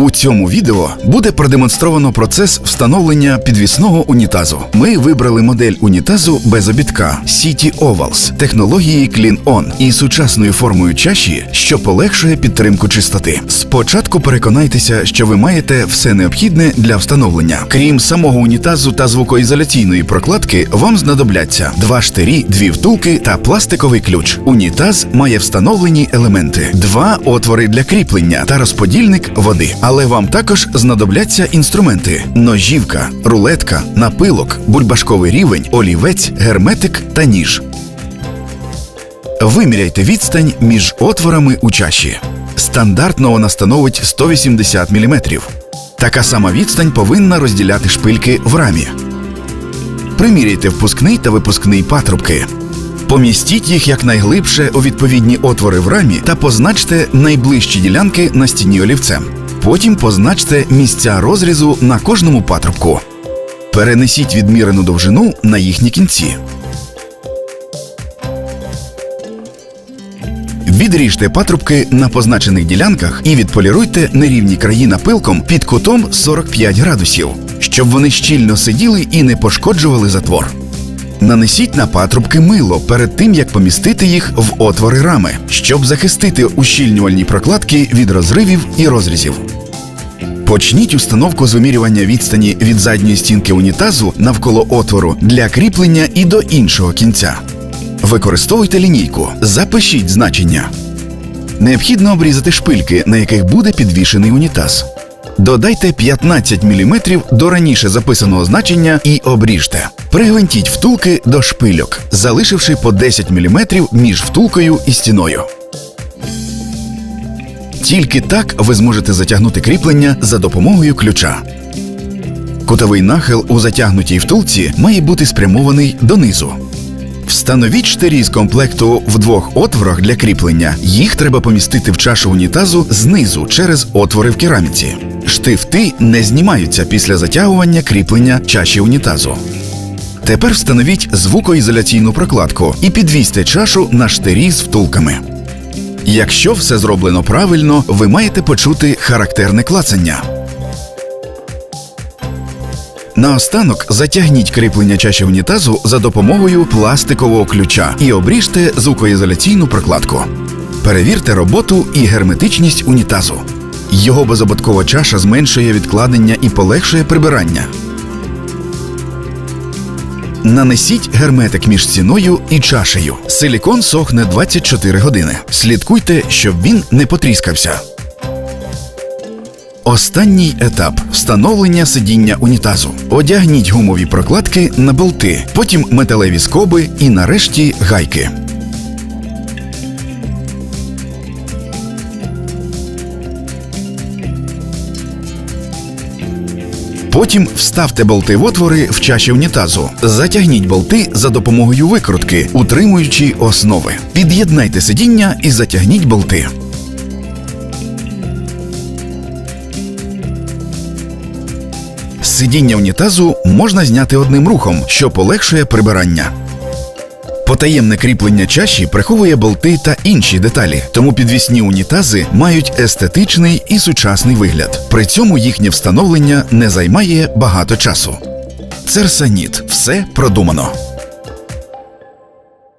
У цьому відео буде продемонстровано процес встановлення підвісного унітазу. Ми вибрали модель унітазу без обідка City Ovals технології Clean On і сучасною формою чаші, що полегшує підтримку чистоти. Спочатку переконайтеся, що ви маєте все необхідне для встановлення. Крім самого унітазу та звукоізоляційної прокладки, вам знадобляться два штирі, дві втулки та пластиковий ключ. Унітаз має встановлені елементи, два отвори для кріплення та розподільник води. Але вам також знадобляться інструменти: ножівка, рулетка, напилок, бульбашковий рівень, олівець, герметик та ніж. Виміряйте відстань між отворами у чаші. Стандартно вона становить 180 мм. Така сама відстань повинна розділяти шпильки в рамі. Приміряйте впускний та випускний патрубки. Помістіть їх якнайглибше у відповідні отвори в рамі та позначте найближчі ділянки на стіні олівцем. Потім позначте місця розрізу на кожному патрубку. Перенесіть відмірену довжину на їхні кінці. Відріжте патрубки на позначених ділянках і відполіруйте нерівні краї напилком під кутом 45 градусів, щоб вони щільно сиділи і не пошкоджували затвор. Нанесіть на патрубки мило перед тим, як помістити їх в отвори рами, щоб захистити ущільнювальні прокладки від розривів і розрізів. Почніть установку з вимірювання відстані від задньої стінки унітазу навколо отвору для кріплення і до іншого кінця. Використовуйте лінійку, запишіть значення. Необхідно обрізати шпильки, на яких буде підвішений унітаз. Додайте 15 мм до раніше записаного значення і обріжте. Пригвинтіть втулки до шпильок, залишивши по 10 мм між втулкою і стіною. Тільки так ви зможете затягнути кріплення за допомогою ключа. Кутовий нахил у затягнутій втулці має бути спрямований донизу. Встановіть штирі з комплекту в двох отворах для кріплення. Їх треба помістити в чашу унітазу знизу через отвори в кераміці. Штифти не знімаються після затягування кріплення чаші унітазу. Тепер встановіть звукоізоляційну прокладку і підвісьте чашу на штирі з втулками. Якщо все зроблено правильно, ви маєте почути характерне клацання. Наостанок затягніть кріплення чаші унітазу за допомогою пластикового ключа і обріжте звукоізоляційну прокладку. Перевірте роботу і герметичність унітазу. Його безободкова чаша зменшує відкладення і полегшує прибирання. Нанесіть герметик між стіною і чашею. Силікон сохне 24 години. Слідкуйте, щоб він не потріскався. Останній етап встановлення сидіння унітазу. Одягніть гумові прокладки на болти, потім металеві скоби і нарешті гайки. Потім вставте болти в отвори в чаші унітазу. Затягніть болти за допомогою викрутки, утримуючи основи. Під'єднайте сидіння і затягніть болти. Сидіння унітазу можна зняти одним рухом, що полегшує прибирання. Потаємне кріплення чаші приховує болти та інші деталі, тому підвісні унітази мають естетичний і сучасний вигляд. При цьому їхнє встановлення не займає багато часу. Церсаніт все продумано.